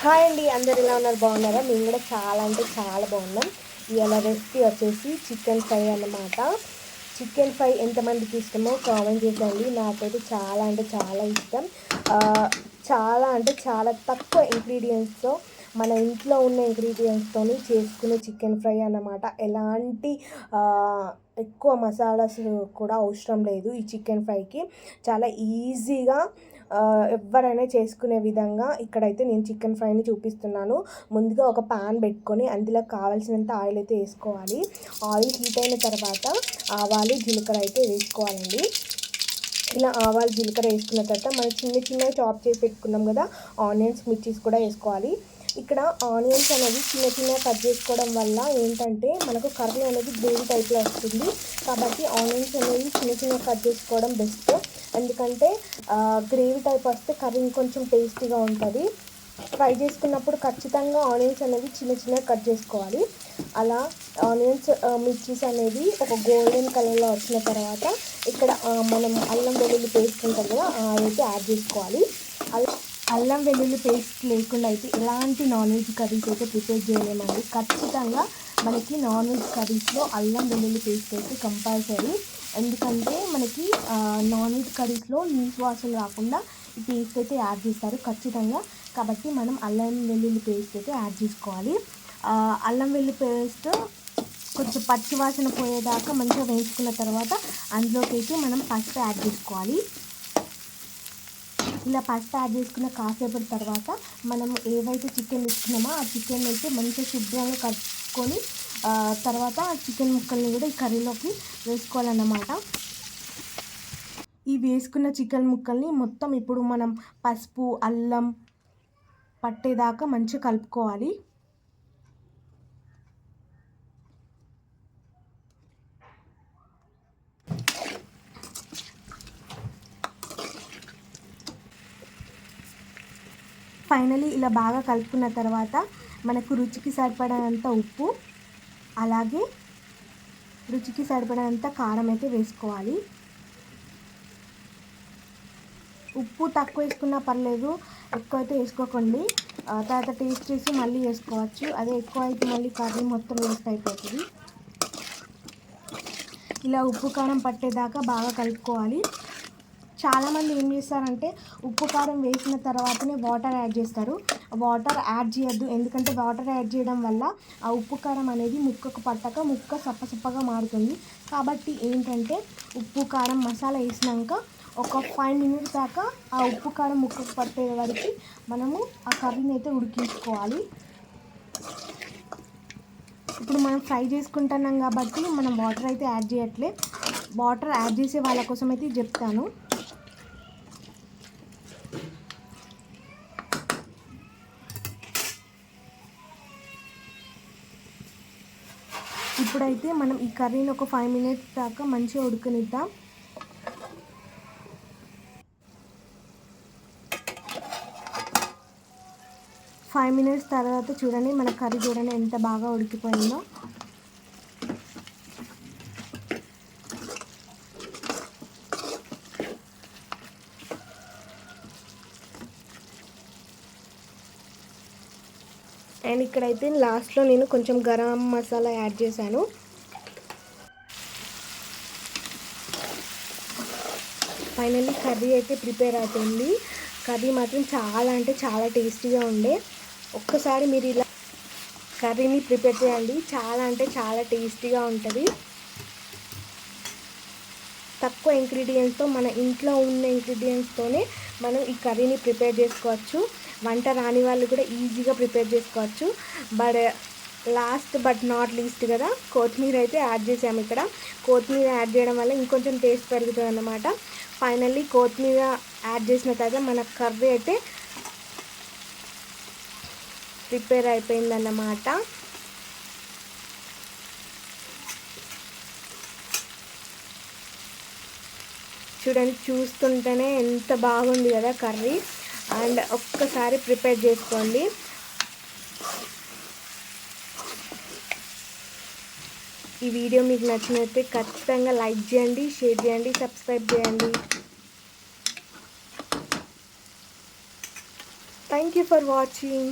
Hi అండి అందరు ఎలా ఉన్నారు? బాగున్నారా? మేము కూడా చాలా అంటే చాలా బాగున్నాం. ఇవాళ రెసిపీ వచ్చేసి చికెన్ ఫ్రై అన్నమాట. చికెన్ ఫ్రై ఎంతమందికి ఇష్టమో కామెంట్ చేసేయండి. నాకైతే చాలా అంటే చాలా ఇష్టం. చాలా అంటే చాలా తక్కువ ఇంగ్రీడియంట్స్తో మన ఇంట్లో ఉన్న ఇంగ్రీడియంట్స్తోని చేసుకునే చికెన్ ఫ్రై అన్నమాట. ఎలాంటి ఎక్కువ మసాలాస్ కూడా అవసరం లేదు ఈ చికెన్ ఫ్రైకి. చాలా ఈజీగా ఎవరైనా చేసుకునే విధంగా ఇక్కడైతే నేను చికెన్ ఫ్రైని చూపిస్తున్నాను. ముందుగా ఒక పాన్ పెట్టుకొని అందులో కావాల్సినంత ఆయిల్ అయితే వేసుకోవాలి. ఆయిల్ హీట్ అయిన తర్వాత ఆవాలు జీలకర్ర అయితే వేసుకోవాలండి. ఇలా ఆవాలు జీలకర్ర వేసుకున్న తర్వాత మనం చిన్న చిన్నవి చాప్ చేసి పెట్టుకున్నాం కదా ఆనియన్స్ మిర్చీస్ కూడా వేసుకోవాలి. ఇక్కడ ఆనియన్స్ అనేది చిన్న చిన్న కట్ చేసుకోవడం వల్ల ఏంటంటే మనకు కర్రీ అనేది గ్రేవీ టైప్లో వస్తుంది. కాబట్టి ఆనియన్స్ అనేది చిన్న చిన్న కట్ చేసుకోవడం బెస్ట్. ఎందుకంటే గ్రేవీ టైప్ వస్తే కర్రీ ఇంకొంచెం టేస్టీగా ఉంటుంది. ఫ్రై చేసుకున్నప్పుడు ఖచ్చితంగా ఆనియన్స్ అనేవి చిన్న చిన్నగా కట్ చేసుకోవాలి. అలా ఆనియన్స్ మిర్చీస్ అనేవి ఒక గోల్డెన్ కలర్లో వచ్చిన తర్వాత ఇక్కడ మనం అల్లం వెల్లుల్లి పేస్ట్ ఉంటుంది కదా అదైతే యాడ్ చేసుకోవాలి. అల్లం వెల్లుల్లి పేస్ట్ లేకుండా అయితే ఎలాంటి నాన్ వెజ్ కర్రీస్ అయితే ప్రిపేర్ చేయలేమండి. ఖచ్చితంగా మనకి నాన్ వెజ్ కర్రీస్లో అల్లం వెల్లుల్లి పేస్ట్ అయితే కంపల్సరీ. ఎందుకంటే మనకి నాన్ వెజ్ కర్రీస్లో నీచు వాసన రాకుండా ఈ పేస్ట్ అయితే యాడ్ చేస్తారు ఖచ్చితంగా. కాబట్టి మనం అల్లం వెల్లుల్లి పేస్ట్ అయితే యాడ్ చేసుకోవాలి. అల్లం వెల్లుల్లి పేస్ట్ కొంచెం పచ్చి వాసన పోయేదాకా మంచిగా వేయించుకున్న తర్వాత అందులోకి అయితే మనం పసుపు యాడ్ చేసుకోవాలి. ఇలా పసుపు యాడ్ చేసుకున్న కాసేపటి తర్వాత మనం ఏవైతే చికెన్ తీసుకున్నామో ఆ చికెన్ అయితే మంచిగా శుభ్రంగా కలుపుకొని తర్వాత చికెన్ ముక్కల్ని కూడా ఈ కర్రీలోకి వేసుకోవాలన్నమాట. ఈ వేసుకున్న చికెన్ ముక్కల్ని మొత్తం ఇప్పుడు మనం పసుపు అల్లం పట్టేదాకా మంచిగా కలుపుకోవాలి. ఫైనలీ ఇలా బాగా కలుపుకున్న తర్వాత మనకు రుచికి సరిపడనంత ఉప్పు అలాగే రుచికి సరిపడినంత కారం అయితే వేసుకోవాలి. ఉప్పు తక్కువ వేసుకున్నా పర్లేదు ఎక్కువ అయితే వేసుకోకండి తర్వాత టేస్ట్ చేసి మళ్ళీ వేసుకోవచ్చు. అదే ఎక్కువ అయితే మళ్ళీ కర్రీ మొత్తం వేస్ట్ అయిపోతుంది. ఇలా ఉప్పు కారం పట్టేదాకా బాగా కలుపుకోవాలి. చాలామంది ఏం చేస్తారంటే ఉప్పు కారం వేసిన తర్వాతనే వాటర్ యాడ్ చేస్తారు. వాటర్ యాడ్ చేయొద్దు. ఎందుకంటే వాటర్ యాడ్ చేయడం వల్ల ఆ ఉప్పు కారం అనేది ముక్కకు పట్టక ముక్క సప్పసప్పగా మారుతుంది. కాబట్టి ఏంటంటే ఉప్పు కారం మసాలా వేసినాక ఒక ఫైవ్ మినిట్స్ దాకా ఆ ఉప్పు కారం ముక్కకు పట్టే వరకు మనము ఆ కర్రీని అయితే ఉడికించుకోవాలి. ఇప్పుడు మనం ఫ్రై చేసుకుంటున్నాం కాబట్టి మనం వాటర్ అయితే యాడ్ చేయట్లే. వాటర్ యాడ్ చేసే వాళ్ళ కోసం అయితే చెప్తాను. ఇప్పుడైతే మనం ఈ కర్రీని ఒక ఫైవ్ మినిట్స్ దాకా మంచిగా ఉడకనిద్దాం. ఫైవ్ మినిట్స్ తర్వాత చూడండి మన కర్రీ చూడండి ఎంత బాగా ఉడికిపోయిందో. అండ్ ఇక్కడైతే లాస్ట్లో నేను కొంచెం గరం మసాలా యాడ్ చేశాను. ఫైనల్లీ కర్రీ అయితే ప్రిపేర్ అవుతుంది. కర్రీ మాత్రం చాలా అంటే చాలా టేస్టీగా ఉండే. ఒక్కసారి మీరు ఇలా కర్రీని ప్రిపేర్ చేయండి. చాలా అంటే చాలా టేస్టీగా ఉంటుంది. తక్కువ ఇంగ్రీడియంట్స్తో మన ఇంట్లో ఉన్న ఇంగ్రీడియంట్స్తోనే మనం ఈ కర్రీని ప్రిపేర్ చేసుకోవచ్చు. వంట రాని వాళ్ళు కూడా ఈజీగా ప్రిపేర్ చేసుకోవచ్చు. But last but not least కదా కొత్తిమీర అయితే యాడ్ చేసాము ఇక్కడ. కొత్తిమీర యాడ్ చేయడం వల్ల ఇంకొంచెం టేస్ట్ పెరుగుతుంది అన్నమాట. ఫైనల్లీ కొత్తిమీర యాడ్ చేసిన తర్వాత మన కర్రీ అయితే ప్రిపేర్ అయిపోయిందన్నమాట చూడండి చూస్తుంటేనే ఎంత బాగుంది కదా కర్రీ. అండ్ ఒక్కసారి ప్రిపేర్ చేసుకోండి. ఈ వీడియో మీకు నచ్చినట్లయితే ఖచ్చితంగా లైక్ చేయండి షేర్ చేయండి సబ్స్క్రైబ్ చేయండి. Thank you for watching